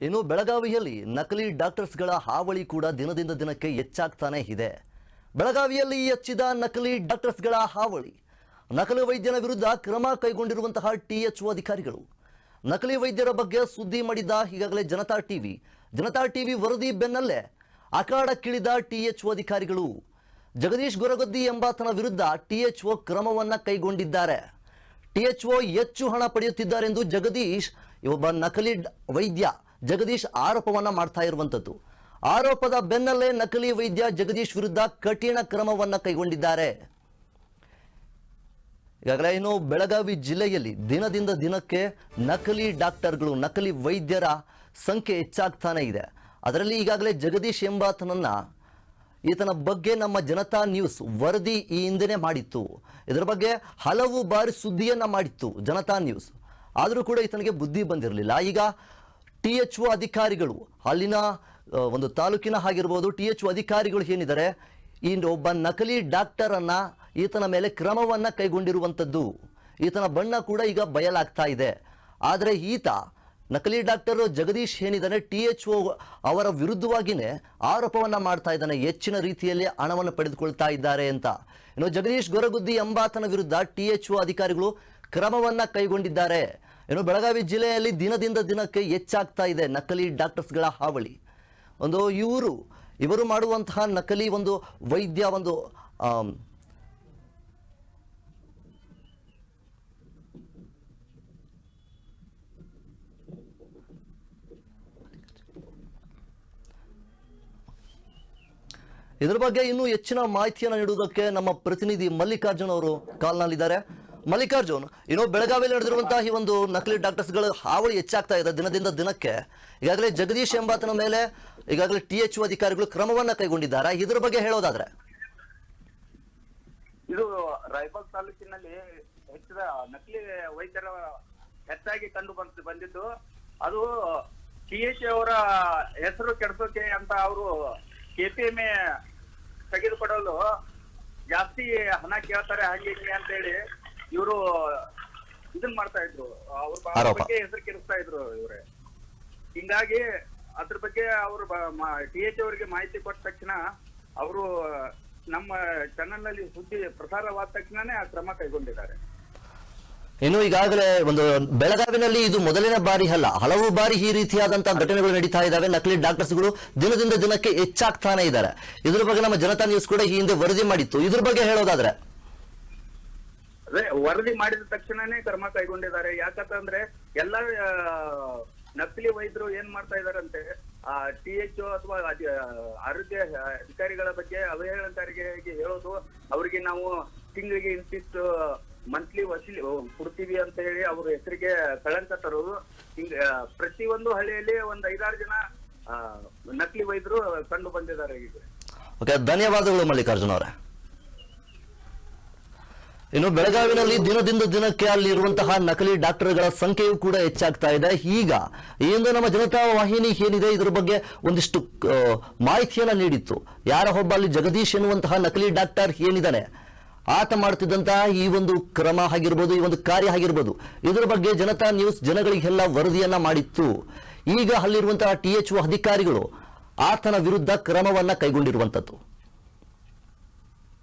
ಇನ್ನು ಬೆಳಗಾವಿಯಲ್ಲಿ ನಕಲಿ ಡಾಕ್ಟರ್ಸ್ಗಳ ಹಾವಳಿ ಕೂಡ ದಿನದಿಂದ ದಿನಕ್ಕೆ ಹೆಚ್ಚಾಗ್ತಾನೆ ಇದೆ. ಬೆಳಗಾವಿಯಲ್ಲಿ ಹೆಚ್ಚಿದ ನಕಲಿ ಡಾಕ್ಟರ್ಸ್ಗಳ ಹಾವಳಿ. ನಕಲಿ ವೈದ್ಯನ ವಿರುದ್ಧ ಕ್ರಮ ಕೈಗೊಂಡಿರುವಂತಹ ಟಿಎಚ್ಒ ಅಧಿಕಾರಿಗಳು. ನಕಲಿ ವೈದ್ಯರ ಬಗ್ಗೆ ಸುದ್ದಿ ಮಾಡಿದ ಈಗಾಗಲೇ ಜನತಾ ಟಿವಿ ಜನತಾ ಟಿವಿ ವರದಿ ಬೆನ್ನಲ್ಲೇ ಅಖಾಡಕ್ಕಿಳಿದ ಟಿಎಚ್ಒ ಅಧಿಕಾರಿಗಳು. ಜಗದೀಶ್ ಗೊರಗದ್ದಿ ಎಂಬಾತನ ವಿರುದ್ಧ ಟಿಎಚ್ಒ ಕ್ರಮವನ್ನ ಕೈಗೊಂಡಿದ್ದಾರೆ. ಟಿಎಚ್ಒ ಹೆಚ್ಚು ಹಣ ಪಡೆಯುತ್ತಿದ್ದಾರೆಂದು ಜಗದೀಶ್ ಒಬ್ಬ ನಕಲಿ ವೈದ್ಯ ಜಗದೀಶ್ ಆರೋಪವನ್ನ ಮಾಡ್ತಾ ಇರುವಂಥದ್ದು. ಆರೋಪದ ಬೆನ್ನಲ್ಲೇ ನಕಲಿ ವೈದ್ಯ ಜಗದೀಶ್ ವಿರುದ್ಧ ಕಠಿಣ ಕ್ರಮವನ್ನ ಕೈಗೊಂಡಿದ್ದಾರೆ. ಈಗಾಗಲೇ ಇನ್ನು ಬೆಳಗಾವಿ ಜಿಲ್ಲೆಯಲ್ಲಿ ದಿನದಿಂದ ದಿನಕ್ಕೆ ನಕಲಿ ಡಾಕ್ಟರ್ಗಳು, ನಕಲಿ ವೈದ್ಯರ ಸಂಖ್ಯೆ ಹೆಚ್ಚಾಗ್ತಾನೆ ಇದೆ. ಅದರಲ್ಲಿ ಈಗಾಗಲೇ ಜಗದೀಶ್ ಎಂಬಾತನನ್ನ ಈತನ ಬಗ್ಗೆ ನಮ್ಮ ಜನತಾ ನ್ಯೂಸ್ ವರದಿ ಈ ಹಿಂದೆನೇ ಮಾಡಿತ್ತು. ಇದರ ಬಗ್ಗೆ ಹಲವು ಬಾರಿ ಸುದ್ದಿಯನ್ನ ಮಾಡಿತ್ತು ಜನತಾ ನ್ಯೂಸ್. ಆದರೂ ಕೂಡ ಈತನಿಗೆ ಬುದ್ಧಿ ಬಂದಿರಲಿಲ್ಲ. ಈಗ ಟಿ ಎಚ್ ಒ ಅಧಿಕಾರಿಗಳು. ಅಲ್ಲಿನ ಒಂದು ತಾಲೂಕಿನ ಆಗಿರ್ಬೋದು ಟಿ ಎಚ್ ಒ ಅಧಿಕಾರಿಗಳು ಏನಿದ್ದಾರೆ ಈ ಒಬ್ಬ ನಕಲಿ ಡಾಕ್ಟರನ್ನು ಈತನ ಮೇಲೆ ಕ್ರಮವನ್ನು ಕೈಗೊಂಡಿರುವಂಥದ್ದು. ಈತನ ಬಣ್ಣ ಕೂಡ ಈಗ ಬಯಲಾಗ್ತಾ ಇದೆ. ಆದರೆ ಈತ, ನಕಲಿ ಡಾಕ್ಟರ್ ಜಗದೀಶ್ ಏನಿದ್ದಾನೆ, ಟಿ ಎಚ್ ಒ ಅವರ ವಿರುದ್ಧವಾಗಿಯೇ ಆರೋಪವನ್ನು ಮಾಡ್ತಾ ಇದ್ದಾನೆ, ಹೆಚ್ಚಿನ ರೀತಿಯಲ್ಲಿ ಹಣವನ್ನು ಪಡೆದುಕೊಳ್ತಾ ಇದ್ದಾರೆ ಅಂತ. ಇನ್ನು ಜಗದೀಶ್ ಗೊರಗುದ್ದಿ ಎಂಬಾತನ ವಿರುದ್ಧ ಟಿ ಎಚ್ ಒ ಅಧಿಕಾರಿಗಳು ಕ್ರಮವನ್ನು ಕೈಗೊಂಡಿದ್ದಾರೆ. ಇನ್ನು ಬೆಳಗಾವಿ ಜಿಲ್ಲೆಯಲ್ಲಿ ದಿನದಿಂದ ದಿನಕ್ಕೆ ಹೆಚ್ಚಾಗ್ತಾ ಇದೆ ನಕಲಿ ಡಾಕ್ಟರ್ಸ್ಗಳ ಹಾವಳಿ. ಒಂದು ಇವರು ಇವರು ಮಾಡುವಂತಹ ನಕಲಿ ಒಂದು ವೈದ್ಯ ಒಂದು ಇದರ ಬಗ್ಗೆ ಇನ್ನೂ ಹೆಚ್ಚಿನ ಮಾಹಿತಿಯನ್ನು ನೀಡುವುದಕ್ಕೆ ನಮ್ಮ ಪ್ರತಿನಿಧಿ ಮಲ್ಲಿಕಾರ್ಜುನ್ ಅವರು ಕಾಲ್ನಲ್ಲಿದ್ದಾರೆ. ಮಲ್ಲಿಕಾರ್ಜುನ್, ಇನ್ನು ಬೆಳಗಾವಿಯಲ್ಲಿ ನಡೆದಿರುವಂತಹ ಈ ಒಂದು ನಕಲಿ ಡಾಕ್ಟರ್ಸ್ಗಳ ಹಾವಳಿ ಹೆಚ್ಚಾಗ್ತಾ ಇದೆ ದಿನದಿಂದ ದಿನಕ್ಕೆ. ಈಗಾಗಲೇ ಜಗದೀಶ್ ಎಂಬಾತನ ಮೇಲೆ ಈಗಾಗಲೇ ಟಿ ಎಚ್ ಅಧಿಕಾರಿಗಳು ಕ್ರಮವನ್ನ ಕೈಗೊಂಡಿದ್ದಾರೆ. ಇದ್ರ ಬಗ್ಗೆ ಹೇಳೋದಾದ್ರೆ. ಇದು ರಾಯಬಾಗ್ ತಾಲೂಕಿನಲ್ಲಿ ಹೆಚ್ಚಿದ ನಕಲಿ ವೈದ್ಯರ ಹೆಚ್ಚಾಗಿ ಕಂಡು ಬಂದ್, ಬಂದಿದ್ದು. ಅದು ಟಿ ಎಚ್ ಅವರ ಹೆಸರು ಕೆಡಿಸೋಕೆ ಅಂತ ಅವರು ಕೆಪಿಎಂಎ ತೆಗೆದುಕೊಡಲು ಜಾಸ್ತಿ ಹಣ ಕೇಳ್ತಾರೆ ಹಿಂಗೆ ಅಂತ ಹೇಳಿ ಇವರು ಇದನ್ ಮಾಡ್ತಾ ಇದ್ರು. ಅವ್ರ. ಬಗ್ಗೆ ಹೆಸರು ಕೆಡಿಸ್ತಾ ಇದ್ರು ಇವ್ರೆ. ಹಿಂಗಾಗಿ ಅದ್ರ ಬಗ್ಗೆ ಅವರು ಟಿ ಎಚ್ ಅವರಿಗೆ ಮಾಹಿತಿ ಕೊಟ್ಟ ತಕ್ಷಣ ಅವರು ನಮ್ಮ ಚಾನೆಲ್ನಲ್ಲಿ ಸುದ್ದಿ ಪ್ರಸಾರವಾದ ತಕ್ಷಣನೇ ಆ ಕ್ರಮ ಕೈಗೊಂಡಿದ್ದಾರೆ. ಇನ್ನು ಈಗಾಗಲೇ ಒಂದು ಬೆಳಗಾವಿನಲ್ಲಿ ಇದು ಮೊದಲನೇ ಬಾರಿ ಅಲ್ಲ ಹಲವು ಬಾರಿ ಈ ರೀತಿಯಾದಂತಹ ಘಟನೆಗಳು ನಡೀತಾ ಇದ್ದಾವೆ. ನಕಲಿ ಡಾಕ್ಟರ್ಸ್ಗಳು ದಿನದಿಂದ ದಿನಕ್ಕೆ ಹೆಚ್ಚಾಗ್ತಾನೆ ಇದ್ದಾರೆ. ಇದ್ರ ಬಗ್ಗೆ ನಮ್ಮ ಜನತಾ ನ್ಯೂಸ್ ಕೂಡ ಈ ಹಿಂದೆ ವರದಿ ಮಾಡಿತ್ತು. ಇದ್ರ ಬಗ್ಗೆ ಹೇಳೋದಾದ್ರೆ ಅದೇ, ವರದಿ ಮಾಡಿದ ತಕ್ಷಣನೇ ಕ್ರಮ ಕೈಗೊಂಡಿದ್ದಾರೆ. ಯಾಕಂತಂದ್ರೆ, ಎಲ್ಲ ನಕಲಿ ವೈದ್ಯರು ಏನ್ ಮಾಡ್ತಾ ಇದಾರಂತೆ ಆ, ಟಿ ಎಚ್ ಅಥವಾ ಆರೋಗ್ಯ ಅಧಿಕಾರಿಗಳ ಬಗ್ಗೆ ಅವಹೇಳನಕಾರಿಗೆ ಹೇಳೋದು, ಅವರಿಗೆ ನಾವು ತಿಂಗಳಿಗೆ ಇಂತಿಷ್ಟು ಮಂತ್ಲಿ ವಸೂಲಿ ಕೊಡ್ತೀವಿ ಅಂತ ಹೇಳಿ ಅವ್ರ ಹೆಸರಿಗೆ ಕಳಂಕ ತರೋದು. ಹಿಂಗ ಪ್ರತಿ ಒಂದು ಹಳ್ಳಿಯಲ್ಲಿ ಒಂದ್ ಐದಾರು ಜನ ನಕಲಿ ವೈದ್ಯರು ಕಂಡು ಬಂದಿದ್ದಾರೆ ಈಗ. ಧನ್ಯವಾದಗಳು ಮಲ್ಲಿಕಾರ್ಜುನ್ ಅವರೇ. ಇನ್ನು ಬೆಳಗಾವಿನಲ್ಲಿ ದಿನದಿಂದ ದಿನಕ್ಕೆ ಅಲ್ಲಿ ಇರುವಂತಹ ನಕಲಿ ಡಾಕ್ಟರ್ಗಳ ಸಂಖ್ಯೆಯೂ ಕೂಡ ಹೆಚ್ಚಾಗ್ತಾ ಇದೆ. ಈಗ ಹಿಂದೆ ನಮ್ಮ ಜನತಾ ವಾಹಿನಿ ಏನಿದೆ, ಇದರ ಬಗ್ಗೆ ಒಂದಿಷ್ಟು ಮಾಹಿತಿಯನ್ನು ಮಾಹಿತಿಯನ್ನ ನೀಡಿತ್ತು. ಯಾರ ಒಬ್ಬ ಅಲ್ಲಿ ಜಗದೀಶ್ ಎನ್ನುವಂತಹ ನಕಲಿ ಡಾಕ್ಟರ್ ಏನಿದ್ದಾನೆ ಆತ ಮಾಡ್ತಿದ್ದಂತಹ ಈ ಒಂದು ಕ್ರಮ ಆಗಿರ್ಬೋದು, ಈ ಒಂದು ಕಾರ್ಯ ಆಗಿರ್ಬೋದು, ಇದ್ರ ಬಗ್ಗೆ ಜನತಾ ನ್ಯೂಸ್ ಜನಗಳಿಗೆಲ್ಲ ವರದಿಯನ್ನ ಮಾಡಿತ್ತು. ಈಗ ಅಲ್ಲಿರುವಂತಹ ಟಿ ಎಚ್ ಅಧಿಕಾರಿಗಳು ಆತನ ವಿರುದ್ಧ ಕ್ರಮವನ್ನ ಕೈಗೊಂಡಿರುವಂತದ್ದು